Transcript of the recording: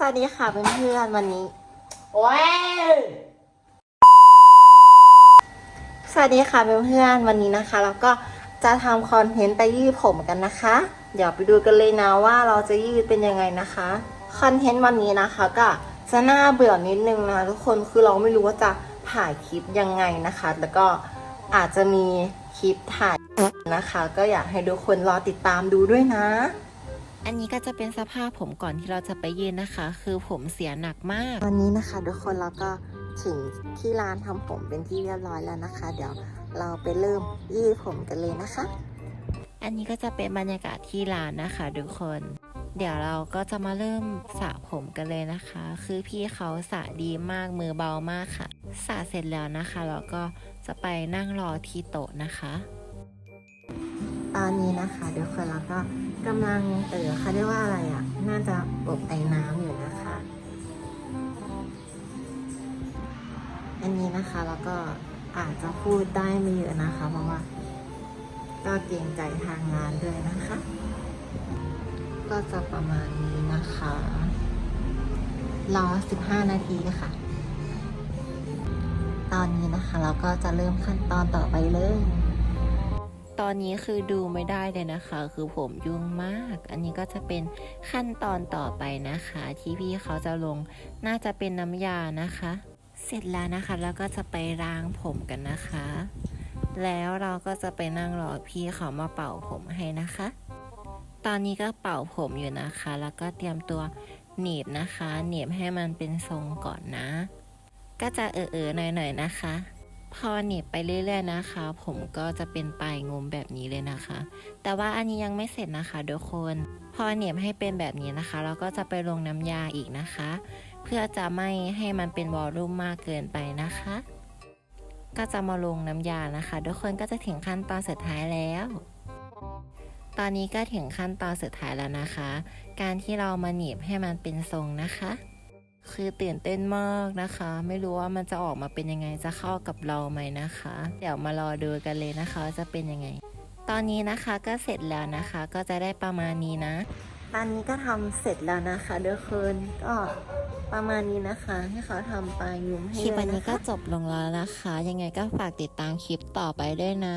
สวัสดีค่ะเพื่อนๆวันนี้ โอ้ย สวัสดีค่ะเพื่อนๆวันนี้นะคะ เราก็จะทำคอนเทนต์ไปยืดผมกันนะคะ เดี๋ยวไปดูกันเลยนะว่าเราจะยืดเป็นยังไงนะคะ คอนเทนต์วันนี้นะคะก็จะน่าเบื่อนิดนึงนะทุกคนคือเราไม่รู้ว่าจะถ่ายคลิปยังไงนะคะ แล้วก็อาจจะมีคลิปถ่ายนะคะ ก็อยากให้ทุกคนรอติดตามดูด้วยนะ อันนี้ก็จะเป็นสภาพผมก่อนที่เราจะไปยืนนะคะ คือผมเสียหนักมากวันนี้นะคะ ทุกคนเราก็ถึงที่ร้านทำผมเป็นที่เรียบร้อยแล้วนะคะ เดี๋ยวเราไปเริ่มยืดผมกันเลยนะคะ อันนี้ก็จะเป็นบรรยากาศที่ร้านนะคะ ทุกคน เดี๋ยวเราก็จะมาเริ่มสระผมกันเลยนะคะ คือพี่เขาสระดีมากมือเบามากค่ะสระเสร็จแล้วนะคะ เราก็จะไปนั่งรอที่โต๊ะนะคะต อนนี้นะคะทุกคนเราก็กำลังเออเขาเรียกว่าอะไรอะ น่าจะอบไอ้น้ำอยู่นะคะ อันนี้นะคะแล้วก็อาจจะพูดได้ไม่เยอะนะคะ เพราะว่า ก็เกรงใจทางงานด้วยนะคะ ก็จะประมาณนี้นะคะรอ15 นาทีค่ะ ตอนนี้นะคะ เราก็จะเริ่มขั้นตอนต่อไปเลย ตอนนี้คือดูไม่ได้เลยนะคะ คือผมยุ่งมาก อันนี้ก็จะเป็นขั้นตอนต่อไปนะคะ ที่พี่เขาจะลงน่าจะเป็นน้ำยานะคะ เสร็จแล้วนะคะแล้วก็จะไปล้างผมกันนะคะ แล้วเราก็จะไปนั่งรอพี่เขามาเป่าผมให้นะคะ ตอนนี้ก็เป่าผมอยู่นะคะ แล้วก็เตรียมตัวหนีบนะคะหนีบให้มันเป็นทรงก่อนนะ ก็จะเออๆหน่อยๆนะคะ พอหนีบไปเรื่อยๆนะคะ ผมก็จะเป็นปลายงมแบบนี้เลยนะคะ แต่ว่าอันนี้ยังไม่เสร็จนะคะทุกคน พอหนีบให้เป็นแบบนี้นะคะ เราก็จะไปลงน้ำยาอีกนะคะ เพื่อจะไม่ให้มันเป็นวอลลุ่มมากเกินไปนะคะ ก็จะมาลงน้ำยานะคะทุกคนก็จะถึงขั้นตอนสุดท้ายแล้วตอนนี้ก็ถึงขั้นตอนสุดท้ายแล้วนะคะ การที่เรามาหนีบให้มันเป็นทรงนะคะ คือตื่นเต้นมากนะคะ ไม่รู้ว่ามันจะออกมาเป็นยังไงจะเข้ากับเราไหมนะคะ เดี๋ยวมารอดูกันเลยนะคะว่าจะเป็นยังไง ตอนนี้นะคะก็เสร็จแล้วนะคะ ก็จะได้ประมาณนี้นะตอนนี้ก็ทำเสร็จแล้วนะคะทุกคนก็ประมาณนี้นะคะ ให้เขาทำปลายยุ้มให้คลิปเลวัยนนี้นะก็คะจบลงแล้วนะคะ ยังไงก็ฝากติดตามคลิปต่อไปด้วยนะ